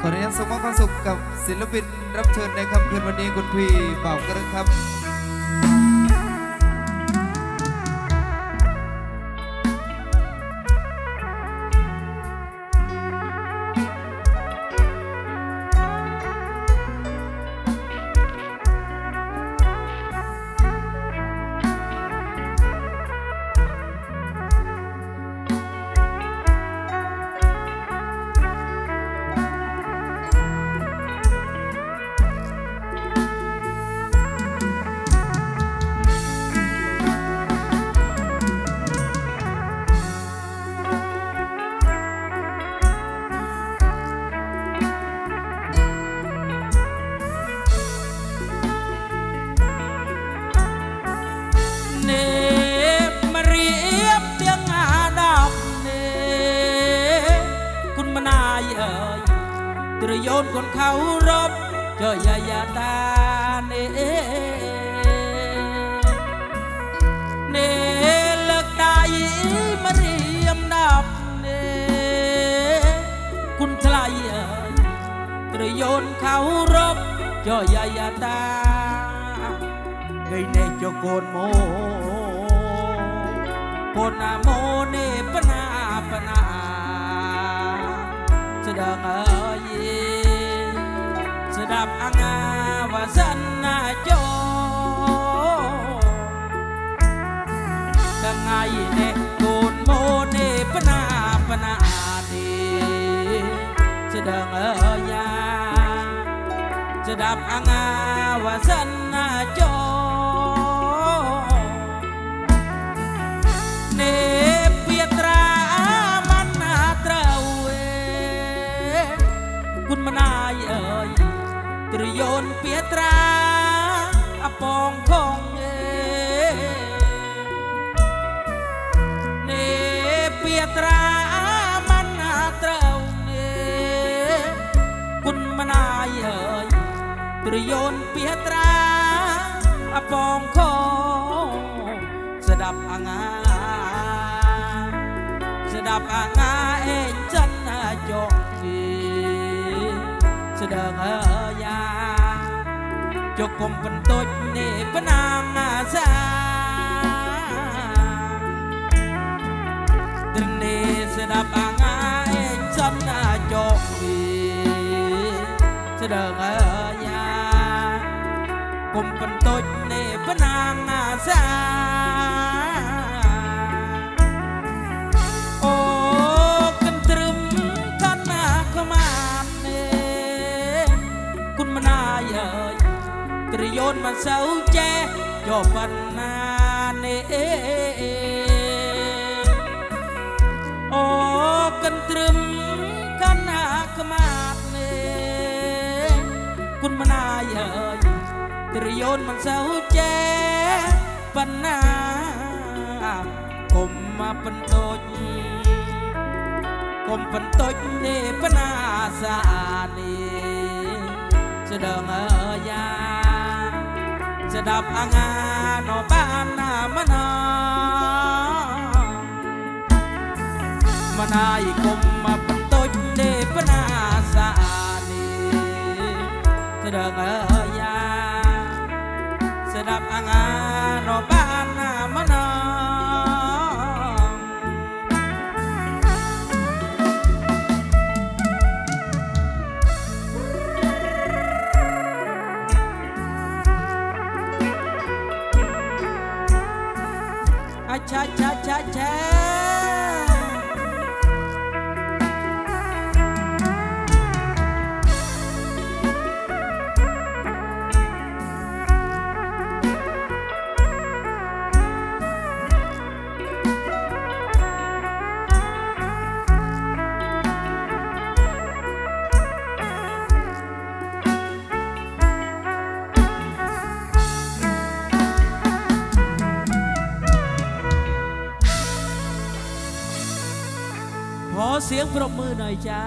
ขออนุญาตส่งมอบความสุขกับศิลปิน รับเชิญในค่ำคืนวันนี้คุณพี่เป่ากระครับเคารพเจ้ายายาตาเนเนเลิกตายมาเรียมนับเนคุณชลายตรยนเคารพเจ้ายายาตาไงเนเจ้โกนโมโกนาโมเนปนาปนาแสดงเอ๋ยណែកូនមូនទេបណាបណាទេស្ដឹងអើយ៉ាស្ដាប់អងាវសិនណាចោគុណម្ដាយអើយត្រយោនពៀត្រាអពងខងអើត្រាមិនត្រូវនេះគុណមណាយអើយប្រយោជន៍ពីត្រាអបងខស្ដាប់អងាស្ដាប់អងាអេចិនចុកជីស្ដឹងអើយ៉ាចុកគុំបន្តុច nabangai sana jowi sedang ya kumpentut ne penang asa oh kentrem kana kemane kun menaya triyon masau je jopan nane អូកិនត្រឹមកាណាខ្មាត់នេះគុណមណាយអើយត្រយោនមិនសូវចេះបណ្ណាគុំមកបន្ទោចគុំបន្ទោចនេះបណ្ណាសានេះស្ដងអើយ៉ាស្ដាប់អង្ហាណបានណាមណាមណាយកុំមកបន្តុចទេបណាសានេះ ត្រឹងអើយ៉ាស្ដាប់អង្អានបានណាមណាឆាឆាឆាឆាเสียงปรบมือหน่อยจ้า